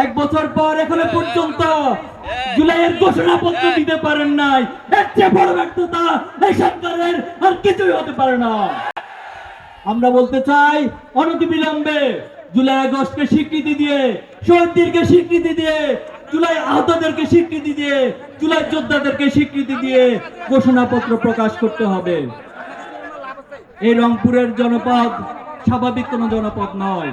এক বছর পর এখনও পর্যন্ত জুলাইয়ের ঘোষণাপত্র দিতে পারেন নাই। এর চেয়ে বড় ব্যর্থতা এই সরকারের আর কিছুই হতে পারে না। আমরা বলতে চাই অনতিবিলম্বে জুলাই আগস্টকে স্বীকৃতি দিয়ে শহীদদেরকে স্বীকৃতি দিয়ে জুলাই আহতদেরকে স্বীকৃতি দিয়ে জুলাই যোদ্ধাদেরকে স্বীকৃতি দিয়ে ঘোষণাপত্র প্রকাশ করতে হবে। এই রংপুরের জনপদ স্বাভাবিক কোন জনপদ নয়।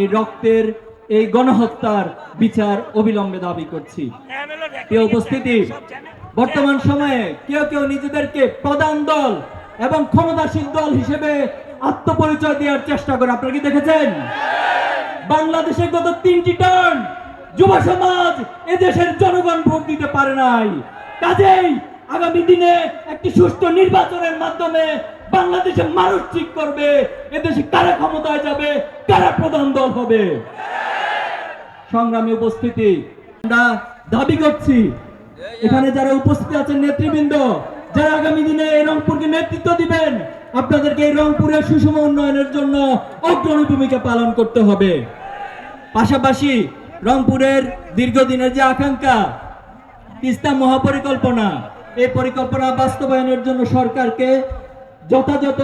এই রক্তের এই গণহত্যার বিচার অবিলম্বে দাবি করছি। প্রিয় উপস্থিতি, বর্তমান সময়ে কেউ কেউ নিজেদেরকে প্রধান দল এবং ক্ষমতাসীন দল হিসেবে আত্মপরিচয় দেওয়ার চেষ্টা করে। আপনারা কি দেখেছেন? বাংলাদেশে গত তিনটি টার্ন যুব সমাজ এদেশের জনগণ ভোট দিতে পারে নাই। কাজেই আগামী দিনে একটি সুষ্ঠু নির্বাচনের মাধ্যমে বাংলাদেশে মানুষ ঠিক করবে, এদেশে কারা ক্ষমতায় যাবে, কারা প্রধান দল হবে? সংগ্রামী উপস্থিতি, আমরা দাবি করছি, এখানে যারা উপস্থিত আছেন নেতৃবৃন্দ, যারা আগামী দিনে এই রংপুরকে নেতৃত্ব দিবেন, আপনাদেরকে এই রংপুরের সুষম উন্নয়নের জন্য অগ্রণী ভূমিকা পালন করতে হবে। পাশাপাশি রংপুরের দীর্ঘদিনের যে আকাঙ্ক্ষা, তিস্তা মহাপরিকল্পনা, এই পরিকল্পনা বাস্তবায়নের জন্য সরকারকে যথাযথ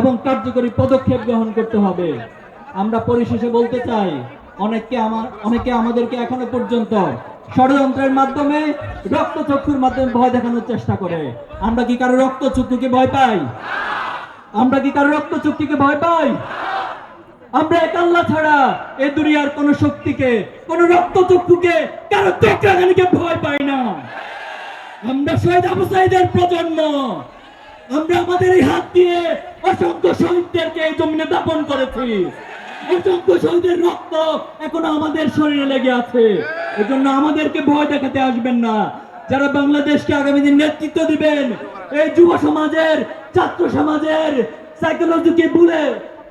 এবং কার্যকরী পদক্ষেপ গ্রহণ করতে হবে। আমরা পরিশেষে বলতে চাই, অনেককে আমার অনেকে আমাদেরকে এখনও পর্যন্ত ষড়যন্ত্রের মাধ্যমে রক্তচক্ষুর মাধ্যমে ভয় দেখানোর চেষ্টা করে। আমরা কি কারও রক্তচক্ষুকে ভয় পাই? আমরা কি কারও রক্তচক্ষুকে ভয় পাই? আমরা এক আল্লাহ ছাড়া এ দুনিয়ার কোন শক্তিকে, কোন রক্তচক্ষুকে, কারও চক্রাগানিকে ভয় পাই না। আমরা শহীদ আবু সাইদের প্রজন্ম। আমরা আমাদের এই হাত দিয়ে অসংখ্য শহীদদেরকে এই জমিনে দাপন করেছি। অসংখ্য শহীদের রক্ত এখনও আমাদের শরীরে লেগে আছে। এজন্য আমাদেরকে ভয় দেখাতে আসবেন না। যারা বাংলাদেশকে আগামী দিন নেতৃত্ব দিবেন, এই যুব সমাজের, ছাত্র সমাজের সাইকোলজিকে ভুলে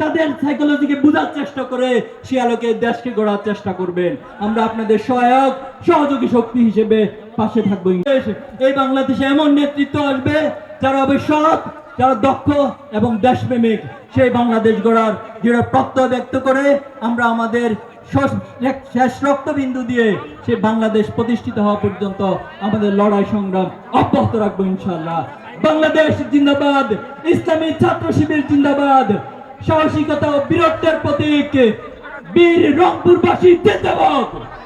তাদের সাইকোলজিকে বোঝার চেষ্টা করে সে আলোকে দেশকে গড়ার চেষ্টা করবেন। আমরা আপনাদের সহায়ক, সহযোগী শক্তি হিসেবে পাশে থাকব। এই বাংলাদেশে এমন নেতৃত্ব আসবে যারা হবে সৎ যারা দক্ষ এবং দেশপ্রেমিক। সেই বাংলাদেশ গড়ার দৃঢ় প্রত্যয় ব্যক্ত করে আমরা আমাদের শেষ- রক্তবিন্দু দিয়ে সে বাংলাদেশ প্রতিষ্ঠিত হওয়া পর্যন্ত আমাদের লড়াই সংগ্রাম অব্যাহত রাখব ইনশাল্লাহ বাংলাদেশ জিন্দাবাদ, ইসলামী ছাত্র শিবির জিন্দাবাদ, সাহসিকতা ও বীরত্বের প্রতীক, বীর রংপুরবাসী জিন্দাবাদ।